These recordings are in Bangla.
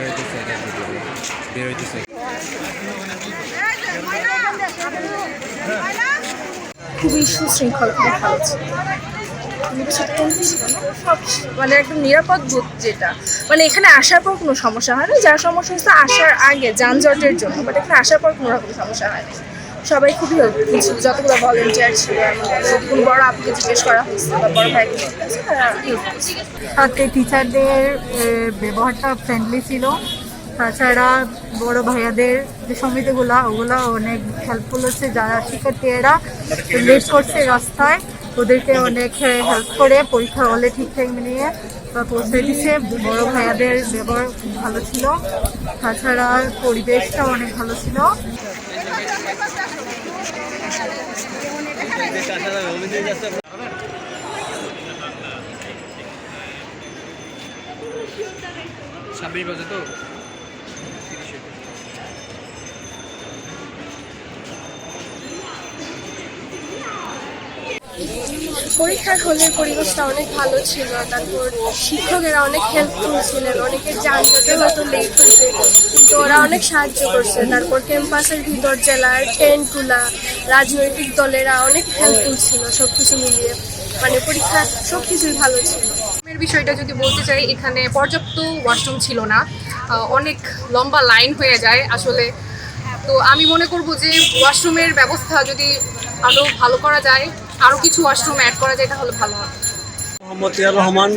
বেরোইতেছে এটা বেরোইতেছে খুবই মানে একদম নিরাপদ বোধ যেটা। মানে এখানে আসার পর কোনো সমস্যা হয় না। যার সমস্যা হচ্ছে আসার আগে যানজটের জন্য বাট এখানে আসার পর কোনো রকম সমস্যা হয় না। সবাই খুবই হেল্পফুল ছিল। যতগুলো ভলেন্টিয়ার ছিল কোনো বড় আপুকে জিজ্ঞেস করা হয়েছে, বা টিচারদের ব্যবহারটা ফ্রেন্ডলি ছিল। তাছাড়া বড় ভাইয়াদের যে সমিতিগুলো ওগুলো অনেক হেল্পফুল হচ্ছে। যারা শিক্ষার্থীরা লেট করছে রাস্তায়। ওদেরকে অনেক হেল্প করে পরীক্ষা হলে ঠিকঠাক নিয়ে পৌঁছে দিচ্ছে বড় ভাইয়াদের ব্যবহার খুব ভালো ছিল। তাছাড়া পরিবেশটা অনেক ভালো ছিল। ছাব্বিশ তো? পরীক্ষার হলের পরিবেশটা অনেক ভালো ছিল, তারপর শিক্ষকেরা অনেক হেল্পফুল ছিলেন অনেকের যানজটে হয়তো লেট হয়েছে, কিন্তু ওরা অনেক সাহায্য করছে। তারপর ক্যাম্পাসের ভিতর জেলার টেন্টগুলা রাজনৈতিক দলেরা অনেক হেল্পফুল ছিল সব কিছু মিলিয়ে। মানে পরীক্ষা সব কিছুই ভালো ছিল। বিষয়টা যদি বলতে চাই, এখানে পর্যাপ্ত ওয়াশরুম ছিল না। অনেক লম্বা লাইন হয়ে যায় আসলে। তো আমি মনে করব যে ওয়াশরুমের ব্যবস্থা যদি আরও ভালো করা যায় আরও কিছু ওয়াশরুম অ্যাড করা যায় তাহলে ভালো হবে। মোহাম্মদ ইয়ার রহমান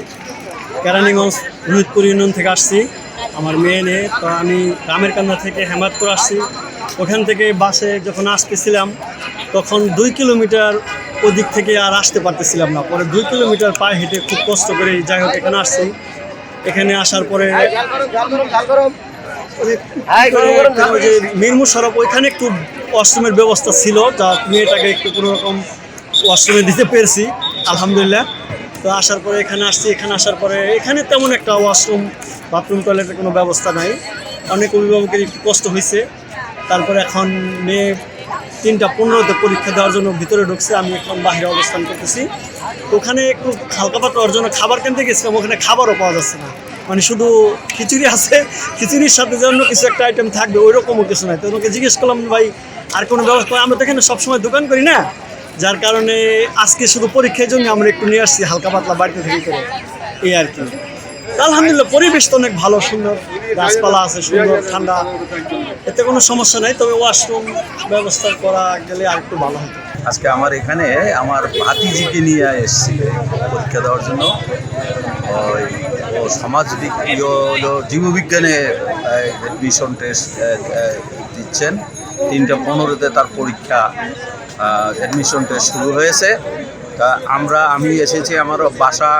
কেরানীগঞ্জ রোহিতপুর ইউনিয়ন থেকে আসছি। আমার মেয়ে নিয়ে তো আমি রামের কান্দা থেকে হেমায়তপুর আসছি। ওখান থেকে বাসে যখন আসতেছিলাম তখন দুই কিলোমিটার ওদিক থেকে আর আসতে পারতেছিলাম না। পরে দুই কিলোমিটার পায়ে হেঁটে খুব কষ্ট করে যাই হোক এখানে আসছি। এখানে আসার পরে মিরমু সড়ক ওইখানে একটু ওয়াশরুমের ব্যবস্থা ছিল। যা মেয়েটাকে একটু কোনো রকম ওয়াশরুমে দিতে পেরেছি, আলহামদুলিল্লাহ। তো আসার পরে এখানে আসছি, এখানে আসার পরে এখানে তেমন একটা ওয়াশরুম বাথরুম টয়লেটের কোনো ব্যবস্থা নাই। অনেক অভিভাবকের একটু কষ্ট হয়েছে। তারপরে এখন মেয়ে তিনটা পনেরোতে পরীক্ষা দেওয়ার জন্য ভিতরে ঢুকছে, আমি এখন বাহিরে অবস্থান করতেছি। ওখানে একটু হালকা পাতলা জন্য খাবার কিনতে গেছিলাম, ওখানে খাবারও পাওয়া যাচ্ছে না। মানে শুধু খিচুড়ি আছে, খিচুড়ির সাথে যে অন্য কিছু একটা আইটেম থাকবে ওই রকমও কিছু নাই। তো ওনাকে জিজ্ঞেস করলাম, ভাই, আর কোনো ব্যবস্থা? আমরা তো এখানে সবসময় দোকান করি না। যার কারণে আজকে শুধু পরীক্ষার জন্য আমরা একটু নিয়ে আসছি, হালকা পাতলা বাড়িতে থেকে করে। এই আর কি। আলহামদুলিল্লাহ, পরিবেশ তো অনেক ভালো, সুন্দর। গাছপালা আছে, সুন্দর, ঠান্ডা। এতে কোনো সমস্যা নাই, তবে ওয়াশরুম ব্যবস্থা করা গেলে আর একটু ভালো হতো। আজকে আমার এখানে আমার ভাতিজিকে নিয়ে এসেছি পরীক্ষা দেওয়ার জন্য। ওই সমাজ জীববিজ্ঞানে অ্যাডমিশন টেস্ট দিচ্ছেন। তিনটা পনেরোতে তার পরীক্ষা অ্যাডমিশন টেস্ট শুরু হয়েছে। তা আমরা, আমি এসেছি আমার বাসা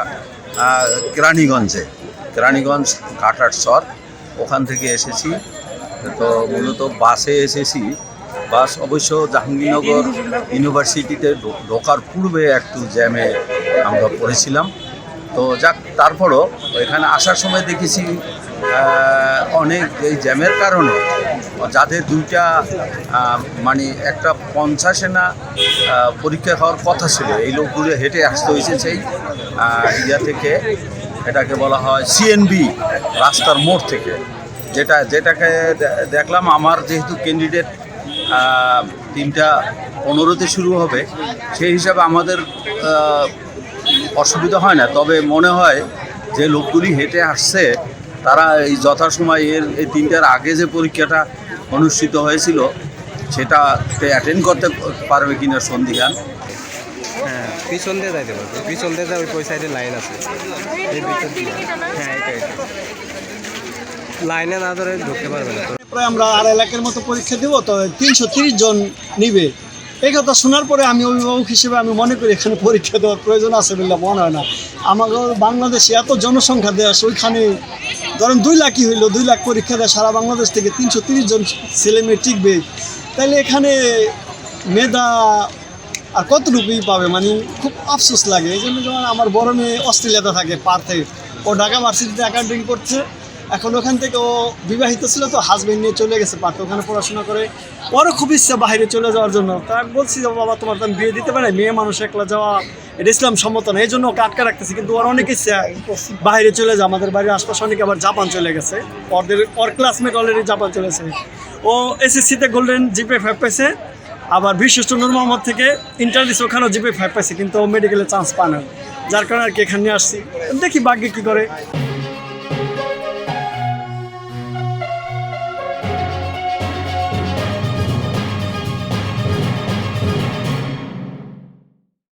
কেরানীগঞ্জে। কেরানীগঞ্জ কাটার চর। ওখান থেকে এসেছি। তো মূলত বাসে এসেছি। বাস অবশ্য জাহাঙ্গীরনগর ইউনিভার্সিটিতে ঢোকার পূর্বে একটু জ্যামে আমরা পড়েছিলাম। তো যাক, তারপরও এখানে আসার সময় দেখেছি অনেক এই জ্যামের কারণে যাদের দুইটা মানে একটা পঞ্চাশে না পরীক্ষা হওয়ার কথা ছিল, এই লোকগুলো হেঁটে আসতে হয়েছে সেই ইয়া থেকে, এটাকে বলা হয় সিএনবি রাস্তার মোড় থেকে। যেটা, যেটাকে দেখলাম আমার যেহেতু ক্যান্ডিডেট তিনটা পনেরোতে শুরু হবে, সেই হিসাবে আমাদের অসুবিধা হয় না। তবে মনে হয় যে লোকগুলি হেঁটে আসছে, তারা এই যথাসময় এর, এই তিনটার আগে যে পরীক্ষাটা অনুষ্ঠিত হয়েছিল সেটাতে অ্যাটেন্ড করতে পারবে কিনা সন্ধিহান? হ্যাঁ পিছন দিয়ে যাইতে পারবে। পিছন দিয়ে ওই ওই সাইডে লাইন আছে। এই ভিতর দিয়ে। হ্যাঁ এটা এটা লাইনে না ধরে ঢুকতে পারবে না। প্রায় আমরা আড়াই লাখের মতো পরীক্ষা দেবো তো তিনশো তিরিশ জন নিবে। এই কথা শোনার পরে আমি অভিভাবক হিসেবে আমি মনে করি এখানে পরীক্ষা দেওয়ার প্রয়োজন আছে বলে মনে হয় না। আমাদের বাংলাদেশে এত জনসংখ্যা দেশ ওইখানে ধরেন দুই লাখই হইল, দুই লাখ পরীক্ষা দেয় সারা বাংলাদেশ থেকে তিনশো তিরিশ জন ছেলে মেয়ে টিকবে। তাহলে এখানে মেধা আর কতটুকুই পাবে? মানে খুব আফসোস লাগে। এই জন্য যেমন আমার বড় মেয়ে অস্ট্রেলিয়াতে থাকে পার্থে। ও ঢাকা ভার্সিটিতে অ্যাকাউন্টিং করছে। এখন ওখান থেকে ও বিবাহিত ছিল তো হাজবেন্ড নিয়ে চলে গেছে পার্থ। ওখানে পড়াশোনা করে। ওরও খুব ইচ্ছা বাইরে চলে যাওয়ার জন্য। তা বলছি যে, বাবা, তোমার তো বিয়ে দিতে পারে মেয়ে মানুষ একলা যাওয়া এটা ইসলাম সম্মত না এই জন্য ওকে আটকা রাখতেছে কিন্তু ওর অনেকেই বাইরে চলে যায় আমাদের বাড়ির আশপাশে অনেকে আবার জাপান চলে গেছে। ওদের ওর ক্লাসমেট অলরেডি জাপান চলেছে ও এসএসসিতে গোল্ডেন জিপে ফাইভ পাইছে আবার বিশিষ্ট নূর মোহাম্মদ থেকে ইন্টারভিউ ওখানেও জিপে ফাইভ পাইছে কিন্তু ও মেডিকেলে চান্স পায় না। যার কারণে আর কি এখানে নিয়ে আসছি। দেখি বাঘে কী করে।